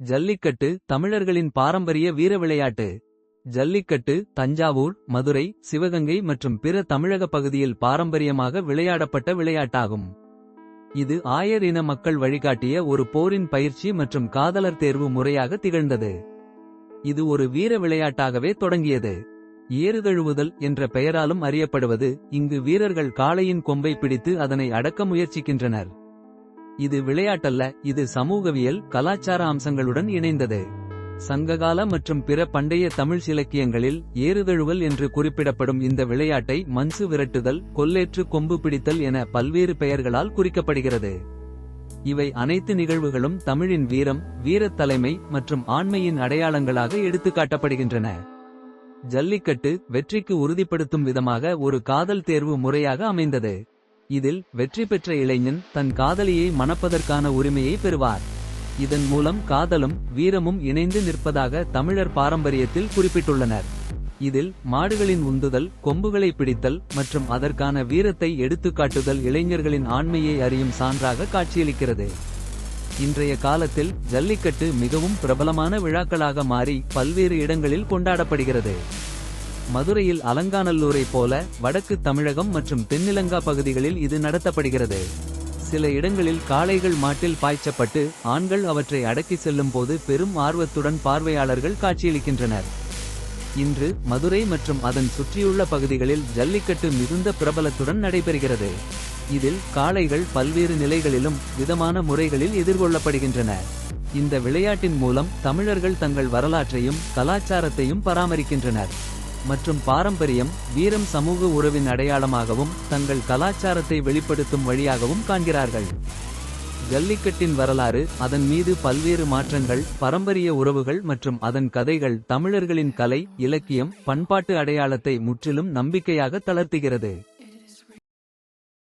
ஜல்லிக்கட்டு தமிழர்களின் பாரம்பரிய வீர விளையாட்டு. ஜல்லிக்கட்டு தஞ்சாவூர் மதுரை சிவகங்கை மற்றும் பிற தமிழக பகுதியில் பாரம்பரியமாக விளையாடப்பட்ட விளையாட்டாகும். இது ஆயர் இன மக்கள் வழிகாட்டிய ஒரு போரின் பயிற்சி மற்றும் காதலர் தேர்வு முறையாக திகழ்ந்தது. இது ஒரு வீர விளையாட்டாகவே தொடங்கியது. ஏறுதழுவுதல் என்ற பெயராலும் அறியப்படுவது இங்கு வீரர்கள் காளையின் கொம்பை பிடித்து அதனை அடக்க முயற்சிக்கின்றனர். இது விளையாட்டல்ல இது சமூகவியல் கலாச்சார அம்சங்களுடன் இணைந்தது. சங்ககால மற்றும் பிற பண்டைய தமிழ் இலக்கியங்களில் ஏறுதழுவல் என்று குறிப்பிடப்படும் இந்த விளையாட்டை மன்சு விரட்டுதல் கொல்லேற்று கொம்பு பிடித்தல் என பல்வேறு பெயர்களால் குறிக்கப்படுகிறது. இவை அனைத்து நிகழ்வுகளும் தமிழின் வீரம் வீரத் தலைமை மற்றும் ஆண்மையின் அடையாளங்களாக எடுத்துக்காட்டப்படுகின்றன. ஜல்லிக்கட்டு வெற்றிக்கு உறுதிப்படுத்தும் விதமாக ஒரு காதல் தேர்வு முறையாக அமைந்தது. இதில் வெற்றி பெற்ற இளைஞன் தன் காதலியை மணப்பதற்கான உரிமையை பெறுவார். இதன் மூலம் காதலும் வீரமும் இணைந்து நிற்பதாக தமிழர் பாரம்பரியத்தில் குறிப்பிட்டுள்ளனர். இதில் மாடுகளின் உந்துதல் கொம்புகளை பிடித்தல் மற்றும் அதற்கான வீரத்தை எடுத்துக்காட்டுதல் இளைஞர்களின் ஆண்மையை அறியும் சான்றாக காட்சியளிக்கிறது. இன்றைய காலத்தில் ஜல்லிக்கட்டு மிகவும் பிரபலமான விழாக்களாக மாறி பல்வேறு இடங்களில் கொண்டாடப்படுகிறது. மதுரையில் அலங்காநல்லூரைப் போல வடக்கு தமிழகம் மற்றும் தென்னிலங்கா பகுதிகளில் இது நடத்தப்படுகிறது. சில இடங்களில் காளைகள் மாட்டில் பாய்ச்சப்பட்டு ஆண்கள் அவற்றை அடக்கி செல்லும் போது பெரும் ஆர்வத்துடன் பார்வையாளர்கள் காட்சியளிக்கின்றனர். இன்று மதுரை மற்றும் அதன் சுற்றியுள்ள பகுதிகளில் ஜல்லிக்கட்டு மிகுந்த பிரபலத்துடன் நடைபெறுகிறது. இதில் காளைகள் பல்வேறு நிலைகளிலும் விதமான முறைகளில் எதிர்கொள்ளப்படுகின்றன. இந்த விளையாட்டின் மூலம் தமிழர்கள் தங்கள் வரலாற்றையும் கலாச்சாரத்தையும் பராமரிக்கின்றனர். மற்றும் பாரம்பரியம் வீரம் சமூக உறவின் அடையாளமாகவும் தங்கள் கலாச்சாரத்தை வெளிப்படுத்தும் வழியாகவும் காண்கிறார்கள். ஜல்லிக்கட்டின் வரலாறு அதன் மீது பல்வேறு மாற்றங்கள் பரம்பரிய உறவுகள் மற்றும் அதன் கதைகள் தமிழர்களின் கலை இலக்கியம் பண்பாட்டு அடையாளத்தை முற்றிலும் நம்பிக்கையாக தளர்த்துகிறது.